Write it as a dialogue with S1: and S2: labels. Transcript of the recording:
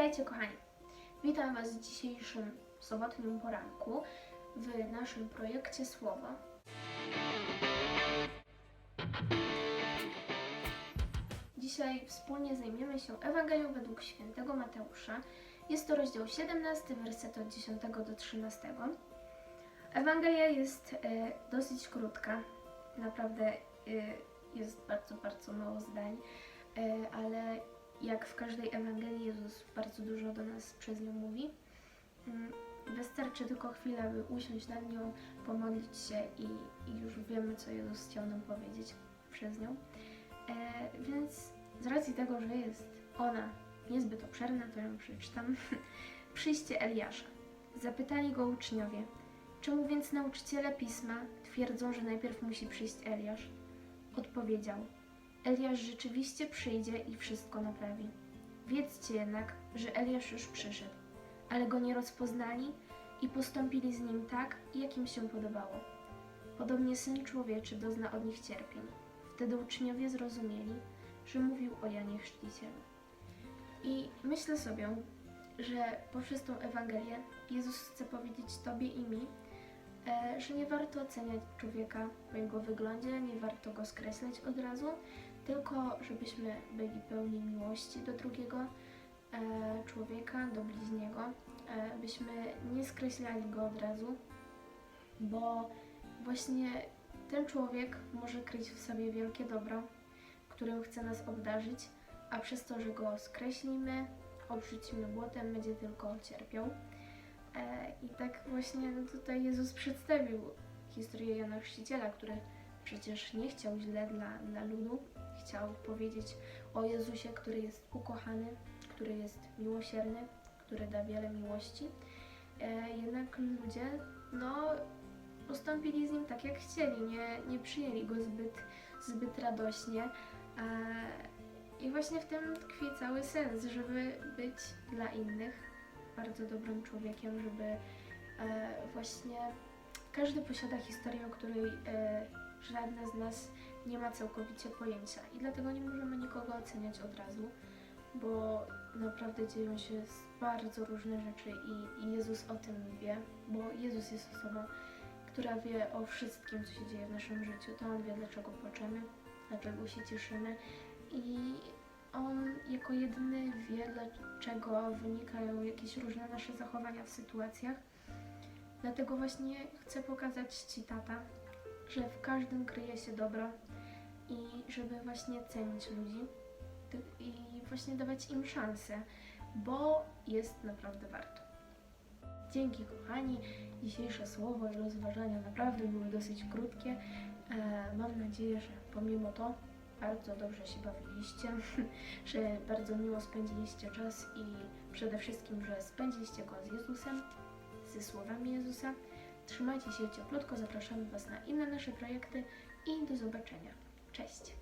S1: Witajcie kochani. Witam Was w dzisiejszym sobotnim poranku w naszym projekcie Słowo. Dzisiaj wspólnie zajmiemy się Ewangelią według świętego Mateusza. Jest to rozdział 17, werset od 10 do 13. Ewangelia jest e, dosyć krótka. Naprawdę e, jest bardzo, bardzo mało zdań, e, ale jak w każdej Ewangelii Jezus bardzo dużo do nas przez nią mówi. Mm, Wystarczy tylko chwila, by usiąść nad nią, pomodlić się i, i już wiemy, co Jezus chciał nam powiedzieć przez nią. E, więc z racji tego, że jest ona niezbyt obszerna, to ją przeczytam. Przyjście Eliasza. Zapytali go uczniowie, czemu więc nauczyciele pisma twierdzą, że najpierw musi przyjść Eliasz? Odpowiedział, Eliasz rzeczywiście przyjdzie i wszystko naprawi. Wiedzcie jednak, że Eliasz już przyszedł, ale go nie rozpoznali i postąpili z nim tak, jak im się podobało. Podobnie Syn Człowieczy dozna od nich cierpień. Wtedy uczniowie zrozumieli, że mówił o Janie Chrzcicielu. I myślę sobie, że poprzez tą Ewangelię Jezus chce powiedzieć Tobie i mi, że nie warto oceniać człowieka po jego wyglądzie, nie warto go skreślać od razu, tylko żebyśmy byli pełni miłości do drugiego e, człowieka, do bliźniego, e, byśmy nie skreślali go od razu, bo właśnie ten człowiek może kryć w sobie wielkie dobro, którym chce nas obdarzyć, a przez to, że go skreślimy, obrzucimy błotem, będzie tylko cierpiał. E, I tak właśnie tutaj Jezus przedstawił historię Jana Chrzciciela, który przecież nie chciał źle dla, dla ludu. Chciał powiedzieć o Jezusie, który jest ukochany, który jest miłosierny, który da wiele miłości. E, jednak ludzie, no, postąpili z nim tak, jak chcieli, nie, nie przyjęli go zbyt, zbyt radośnie. E, I właśnie w tym tkwi cały sens, żeby być dla innych bardzo dobrym człowiekiem, żeby e, właśnie każdy posiada historię, o której e, żadna z nas nie ma całkowicie pojęcia i dlatego nie możemy nikogo oceniać od razu, bo naprawdę dzieją się bardzo różne rzeczy i, i Jezus o tym wie, bo Jezus jest osobą, która wie o wszystkim, co się dzieje w naszym życiu. To On wie, dlaczego płaczemy, dlaczego się cieszymy i jako jedyny wie, dlaczego wynikają jakieś różne nasze zachowania w sytuacjach. Dlatego właśnie chcę pokazać Ci, tata, że w każdym kryje się dobro i żeby właśnie cenić ludzi i właśnie dawać im szansę, bo jest naprawdę warto. Dzięki kochani, dzisiejsze słowo i rozważania naprawdę były dosyć krótkie. E, mam nadzieję, że pomimo to bardzo dobrze się bawiliście, że bardzo miło spędziliście czas i przede wszystkim, że spędziliście go z Jezusem, ze słowami Jezusa. Trzymajcie się cieplutko, zapraszamy Was na inne nasze projekty i do zobaczenia. Cześć!